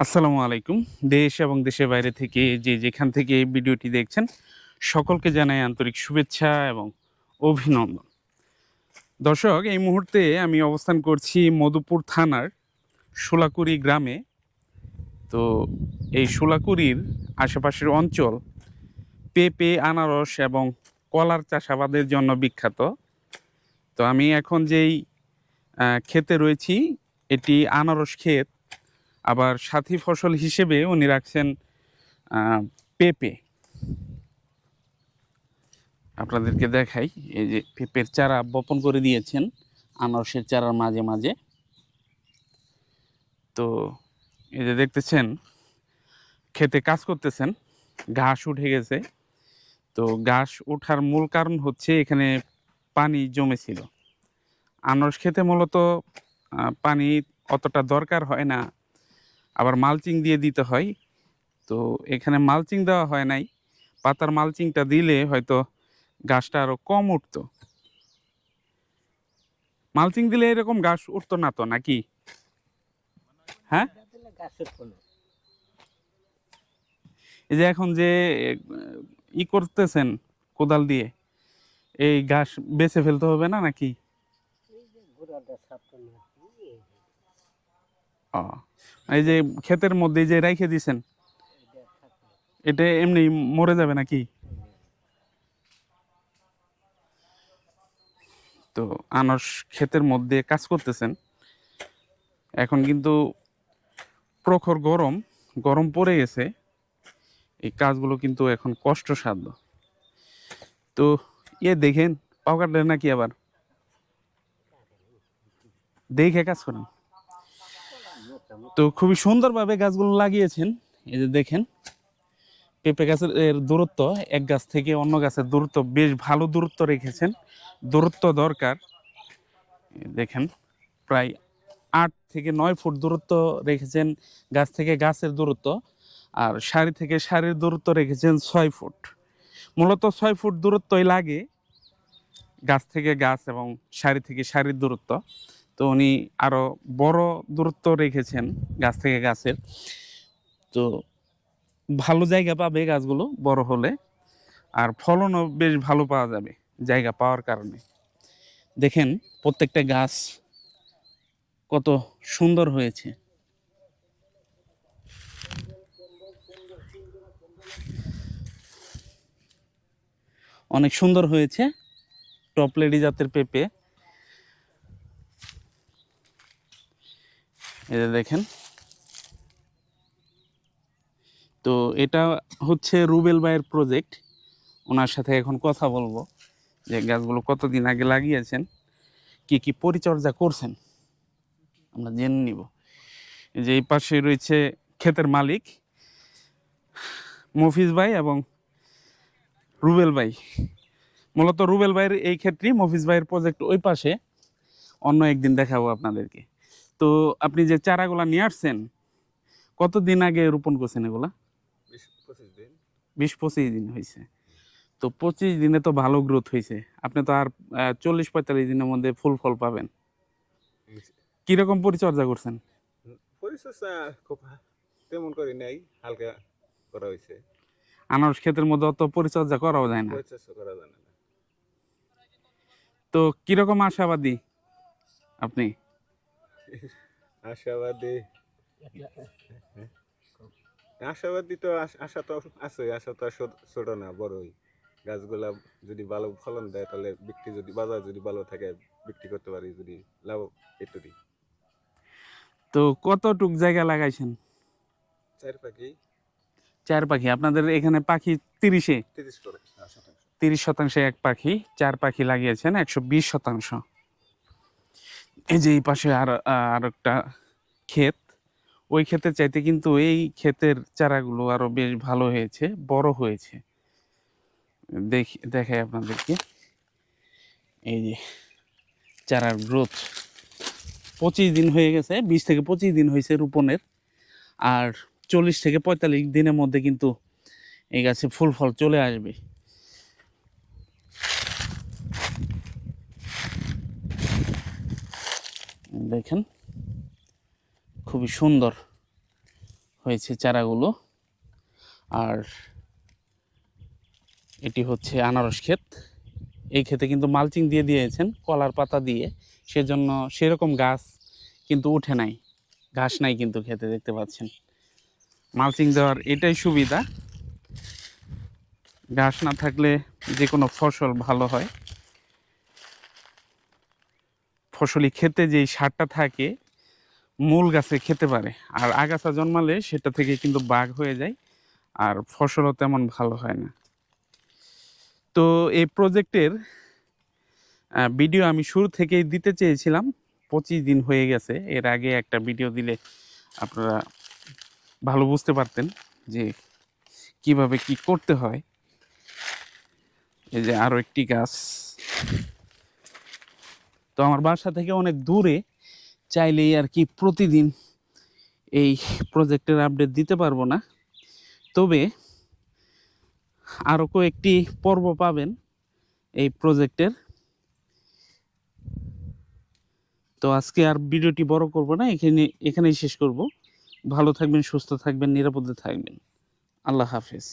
আসসালামু আলাইকুম। দেশ এবং দেশের বাইরে থেকে যে যেখান থেকে এই ভিডিওটি দেখছেন, সকলকে জানাই আন্তরিক শুভেচ্ছা এবং অভিনন্দন। দর্শক, এই মুহূর্তে আমি অবস্থান করছি মধুপুর থানার সোলাকুড়ি গ্রামে। তো এই সোলাকুড়ির আশেপাশের অঞ্চল পেঁপে, আনারস এবং কলার চাষাবাদের জন্য বিখ্যাত। তো আমি এখন যেই ক্ষেতে রয়েছি, এটি আনারস ক্ষেত। আবার সাথী ফসল হিসেবে উনি রাখছেন পেঁপে। আপনাদেরকে দেখাই, এই যে পেঁপের চারা বপন করে দিয়েছেন, আনারসের চারার মাঝে মাঝে। তো এই যে দেখতেছেন, খেতে কাজ করতেছেন, ঘাস উঠে গেছে। তো ঘাস ওঠার মূল কারণ হচ্ছে এখানে পানি জমেছিল। আনারস খেতে মূলত পানি অতটা দরকার হয় না আবার মালচিং দিয়ে দিতে হয়। তো এখানে মালচিং দেওয়া হয় নাই। পাতার মালচিংটা দিলে হয়তো গাছটা আরও কম উঠতো। মালচিং দিলে এরকম গাছ উঠতো না তো নাকি? হ্যাঁ? এই যে এখন যে, ই করতেছেন কোদাল দিয়ে, এই ঘাস বেছে ফেলতে হবে না নাকি? ও। এই যে ক্ষেতের মধ্যে যে রেখে দিছেন এটা এমনি মরে যাবে নাকি? তো আনারস ক্ষেতের মধ্যে কাজ করতেছেন। এখন কিন্তু প্রখর গরম গরম পড়ে গেছে। এই কাজগুলো কিন্তু এখন কষ্টসাধ্য। তো ইয়ে দেখেন পাও কাটলেন নাকি আবার? দেখে কাজ করেন। তো খুবই সুন্দরভাবে গাছগুলো লাগিয়েছেন। এই যে দেখেন, পেঁপে গাছের এর দূরত্ব, এক গাছ থেকে অন্য গাছের দূরত্ব, বেশ ভালো দূরত্ব রেখেছেন। দূরত্ব দরকার। দেখেন, প্রায় আট থেকে নয় ফুট দূরত্ব রেখেছেন গাছ থেকে গাছের দূরত্ব, আর সারি থেকে সারির দূরত্ব রেখেছেন ছয় ফুট। মূলত ছয় ফুট দূরত্বই লাগে গাছ থেকে গাছ এবং সারি থেকে সারির দূরত্ব। তো উনি আরও বড় দূরত্ব রেখেছেন গাছ থেকে গাছের। তো ভালো জায়গা পাবে গাছগুলো বড় হলে, আর ফলনও বেশ ভালো পাওয়া যাবে জায়গা পাওয়ার কারণে। দেখেন প্রত্যেকটা গাছ কত সুন্দর হয়েছে। অনেক সুন্দর হয়েছে টপলেডি জাতের পেঁপে। যে দেখেন। তো এটা হচ্ছে রুবেল ভাইয়ের প্রজেক্ট ওনার সাথে এখন কথা বলব যে গাছগুলো কতদিন আগে লাগিয়েছেন, কি কি পরিচর্যা করছেন, আমরা জেনে নিব। যে এই পাশে রয়েছে ক্ষেতের মালিক মফিজ ভাই এবং রুবেল ভাই। মূলত রুবেল ভাইয়ের এই ক্ষেত্রে মফিজ ভাইয়ের প্রজেক্ট ওই পাশে। অন্য একদিন দেখাবো আপনাদেরকে। তো আপনি যে চারাগুলা নিয়ে আসছেন কতদিন আগে রোপণ করছেন এগুলা? বিশ পঁচিশ দিন। হয়েছে তো পঁচিশ দিনে তো ভালো গ্রোথ হয়েছে আপনি তো আর চল্লিশ পঁয়তাল্লিশ দিনের মধ্যে ফুল ফল পাবেন। কীরকম পরিচর্যা করছেন? পরিচর্যা খুব তেমন করি নাই হালকা করা হয়েছে আনারস ক্ষেতের মধ্যে অত পরিচর্যা করাও যায় না। পরিচর্যা করা জানে না। তো কীরকম আশাবাদী আপনি? আশাবাদী। আশাবাদী তো আশ- তো আছে আশা তো ছোট- না বড়ই। গাছগুলা যদি ভালো ফলন দেয় তাহলে বিক্রি যদি বাজার যদি ভালো থাকে বিক্রি করতে পারি যদি লাভ এটুকুই তো কতটুক জায়গা লাগাইছেন? চার পাখি। চার পাখি আপনাদের এখানে পাখি তিরিশে? তিরিশ শতাংশে এক পাখি চার পাখি লাগিয়েছেন একশো বিশ শতাংশ। এই যে এই পাশে আর আর একটা ক্ষেত, ওই ক্ষেতের চাইতে কিন্তু এই ক্ষেতের চারাগুলো আরও বেশ ভালো হয়েছে, বড় হয়েছে। দেখি, দেখাই আপনাদেরকে। এই যে চারার গ্রোথ পঁচিশ দিন হয়ে গেছে, বিশ থেকে পঁচিশ দিন হয়েছে রোপণের। আর চল্লিশ থেকে পঁয়তাল্লিশ দিনের মধ্যে কিন্তু এই গাছে ফুল ফল চলে আসবে। দেখেন, খুবই সুন্দর হয়েছে চারাগুলো। আর এটি হচ্ছে আনারস ক্ষেত। এই ক্ষেতে কিন্তু মালচিং দিয়ে দিয়েছেন, কলার পাতা দিয়ে। সেজন্য সেরকম গাছ কিন্তু উঠে নাই, ঘাস নাই কিন্তু খেতে দেখতে পাচ্ছেন। মালচিং দেওয়ার এটাই সুবিধা। ঘাস না থাকলে যে কোনো ফসল ভালো হয়। ফসলি খেতে যেই সারটা থাকে, মূল গাছে খেতে পারে। আর আগাছা জন্মালে সেটা থেকে কিন্তু বাঘ হয়ে যায়, আর ফসলও তেমন ভালো হয় না। তো এই প্রজেক্টের ভিডিও আমি শুরু থেকেই দিতে চেয়েছিলাম, পঁচিশ দিন হয়ে গেছে। এর আগে একটা ভিডিও দিলে আপনারা ভালো বুঝতে পারতেন যে কীভাবে কি করতে হয়। এই যে আরও একটি গাছ। তো আমার বাসা থেকে অনেক দূরে চাইলেই আর কি প্রতিদিন এই প্রজেক্টের আপডেট দিতে পারব না। তবে আরও কয়েকটি পর্ব পাবেন এই প্রজেক্টের তো আজকে আর ভিডিওটি বড় করব না, এখানে, এখানেই শেষ করব। ভালো থাকবেন, সুস্থ থাকবেন, নিরাপদে থাকবেন। আল্লাহ হাফেজ।